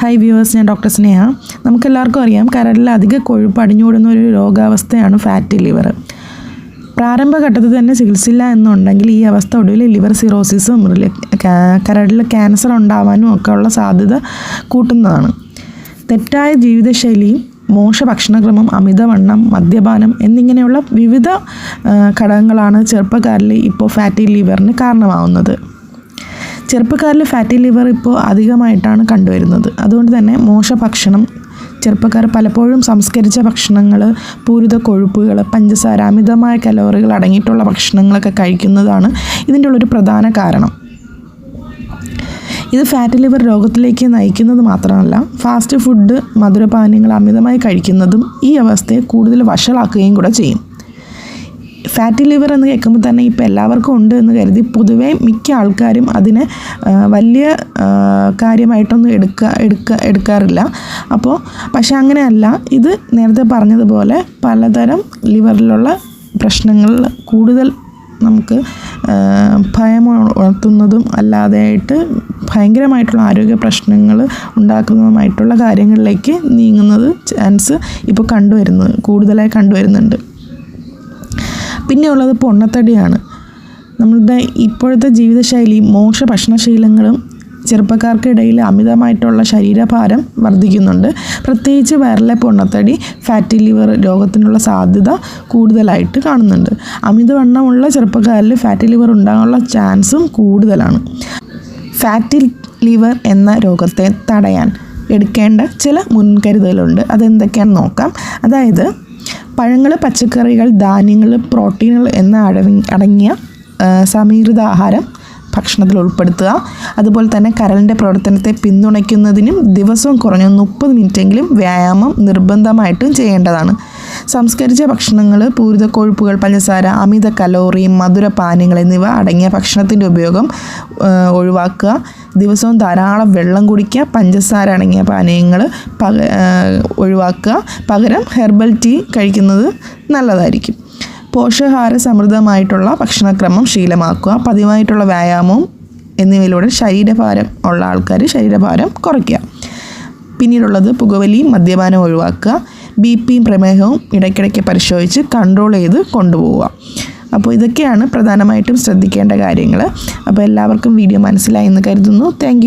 High viewers ഞാൻ doctor Sneha. നമുക്കെല്ലാവർക്കും അറിയാം കരളിൽ അധിക കൊഴുപ്പ് അടിഞ്ഞുകൂടുന്ന ഒരു രോഗാവസ്ഥയാണ് ഫാറ്റി ലിവർ പ്രാരംഭഘട്ടത്തിൽ തന്നെ ചികിത്സയില്ല എന്നുണ്ടെങ്കിൽ ഈ അവസ്ഥ ഒടുവിൽ ലിവർ സിറോസിസും കരളിൽ ക്യാൻസർ ഉണ്ടാവാനും ഒക്കെ ഉള്ള സാധ്യത കൂട്ടുന്നതാണ്. തെറ്റായ ജീവിതശൈലിയും മോശ ഭക്ഷണക്രമം അമിതവണ്ണം മദ്യപാനം എന്നിങ്ങനെയുള്ള വിവിധ ഘടകങ്ങളാണ് ചെറുപ്പക്കാരിൽ ഇപ്പോൾ ഫാറ്റി ലിവറിന് കാരണമാവുന്നത്. ചെറുപ്പക്കാരിൽ ഫാറ്റി ലിവർ ഇപ്പോൾ അധികമായിട്ടാണ് കണ്ടുവരുന്നത്. അതുകൊണ്ട് തന്നെ മോശ ഭക്ഷണം ചെറുപ്പക്കാർ പലപ്പോഴും സംസ്കരിച്ച ഭക്ഷണങ്ങൾ പൂരിത കൊഴുപ്പുകൾ പഞ്ചസാര അമിതമായ കലോറികൾ അടങ്ങിയിട്ടുള്ള ഭക്ഷണങ്ങളൊക്കെ കഴിക്കുന്നതാണ് ഇതിന്റെ ഉള്ളൊരു പ്രധാന കാരണം. ഇത് ഫാറ്റ് ലിവർ രോഗത്തിലേക്ക് നയിക്കുന്നത് മാത്രമല്ല ഫാസ്റ്റ് ഫുഡ് മധുരപാനീയങ്ങൾ അമിതമായി കഴിക്കുന്നതും ഈ അവസ്ഥയെ കൂടുതൽ വഷളാക്കുകയും കൂടെ ചെയ്യും. ഫാറ്റി ലിവർ എന്ന് കേൾക്കുമ്പോൾ തന്നെ ഇപ്പോൾ എല്ലാവർക്കും ഉണ്ട് എന്ന് കരുതി പൊതുവേ മിക്ക ആൾക്കാരും അതിനെ വലിയ കാര്യമായിട്ടൊന്നും എടുക്ക എടുക്ക എടുക്കാറില്ല. അപ്പോൾ പക്ഷെ അങ്ങനെയല്ല ഇത് നേരത്തെ പറഞ്ഞതുപോലെ പലതരം ലിവറിലുള്ള പ്രശ്നങ്ങൾ കൂടുതൽ നമുക്ക് ഭയം ഉണർത്തുന്നതും അല്ലാതെയായിട്ട് ഭയങ്കരമായിട്ടുള്ള ആരോഗ്യ പ്രശ്നങ്ങൾ ഉണ്ടാക്കുന്നതുമായിട്ടുള്ള കാര്യങ്ങളിലേക്ക് നീങ്ങുന്നത് ചാൻസ് ഇപ്പോൾ കണ്ടുവരുന്നത് കൂടുതലായി കണ്ടുവരുന്നുണ്ട്. പിന്നെ ഉള്ളത് പൊണ്ണത്തടിയാണ് നമ്മളുടെ ഇപ്പോഴത്തെ ജീവിതശൈലി മോശ ഭക്ഷണശീലങ്ങളും ചെറുപ്പക്കാർക്കിടയിൽ അമിതമായിട്ടുള്ള ശരീരഭാരം വർദ്ധിക്കുന്നുണ്ട്. പ്രത്യേകിച്ച് വയറിലെ പൊണ്ണത്തടി ഫാറ്റി ലിവർ രോഗത്തിനുള്ള സാധ്യത കൂടുതലായിട്ട് കാണുന്നുണ്ട്. അമിതവണ്ണമുള്ള ചെറുപ്പക്കാരിൽ ഫാറ്റി ലിവർ ഉണ്ടാകാനുള്ള ചാൻസും കൂടുതലാണ്. ഫാറ്റി ലിവർ എന്ന രോഗത്തെ തടയാൻ എടുക്കേണ്ട ചില മുൻകരുതലുണ്ട്. അതെന്തൊക്കെയാണെന്ന് നോക്കാം. അതായത് പഴങ്ങൾ പച്ചക്കറികൾ ധാന്യങ്ങൾ പ്രോട്ടീനുകൾ എന്ന അടങ്ങി അടങ്ങിയ സമീകൃത ആഹാരം ഭക്ഷണത്തിൽ ഉൾപ്പെടുത്തുക. അതുപോലെ തന്നെ കരളിന്റെ പ്രവർത്തനത്തെ പിന്തുണയ്ക്കുന്നതിനും ദിവസവും കുറഞ്ഞ മുപ്പത് മിനിറ്റെങ്കിലും വ്യായാമം നിർബന്ധമായിട്ടും ചെയ്യേണ്ടതാണ്. സംസ്കരിച്ച ഭക്ഷണങ്ങൾ പൂരിത കൊഴുപ്പുകൾ പഞ്ചസാര അമിത കലോറി മധുരപാനീയങ്ങൾ എന്നിവ അടങ്ങിയ ഭക്ഷണത്തിന്റെ ഉപയോഗം ഒഴിവാക്കുക. ദിവസവും ധാരാളം വെള്ളം കുടിക്കുക പഞ്ചസാര അടങ്ങിയ പാനീയങ്ങൾ പക ഒഴിവാക്കുക. പകരം ഹെർബൽ ടീ കഴിക്കുന്നത് നല്ലതായിരിക്കും. പോഷകാഹാര സമൃദ്ധമായിട്ടുള്ള ഭക്ഷണക്രമം ശീലമാക്കുക. പതിവായിട്ടുള്ള വ്യായാമവും എന്നിവയിലൂടെ ശരീരഭാരം ഉള്ള ആൾക്കാർ ശരീരഭാരം കുറയ്ക്കുക. പിന്നീടുള്ളത് പുകവലിയും മദ്യപാനം ഒഴിവാക്കുക. ബി പിയും പ്രമേഹവും ഇടയ്ക്കിടയ്ക്ക് പരിശോധിച്ച് കൺട്രോൾ ചെയ്ത് കൊണ്ടുപോവുക. അപ്പോൾ ഇതൊക്കെയാണ് പ്രധാനമായിട്ടും ശ്രദ്ധിക്കേണ്ട കാര്യങ്ങൾ അപ്പോൾ എല്ലാവർക്കും വീഡിയോ മനസ്സിലായി എന്ന് കരുതുന്നു. താങ്ക്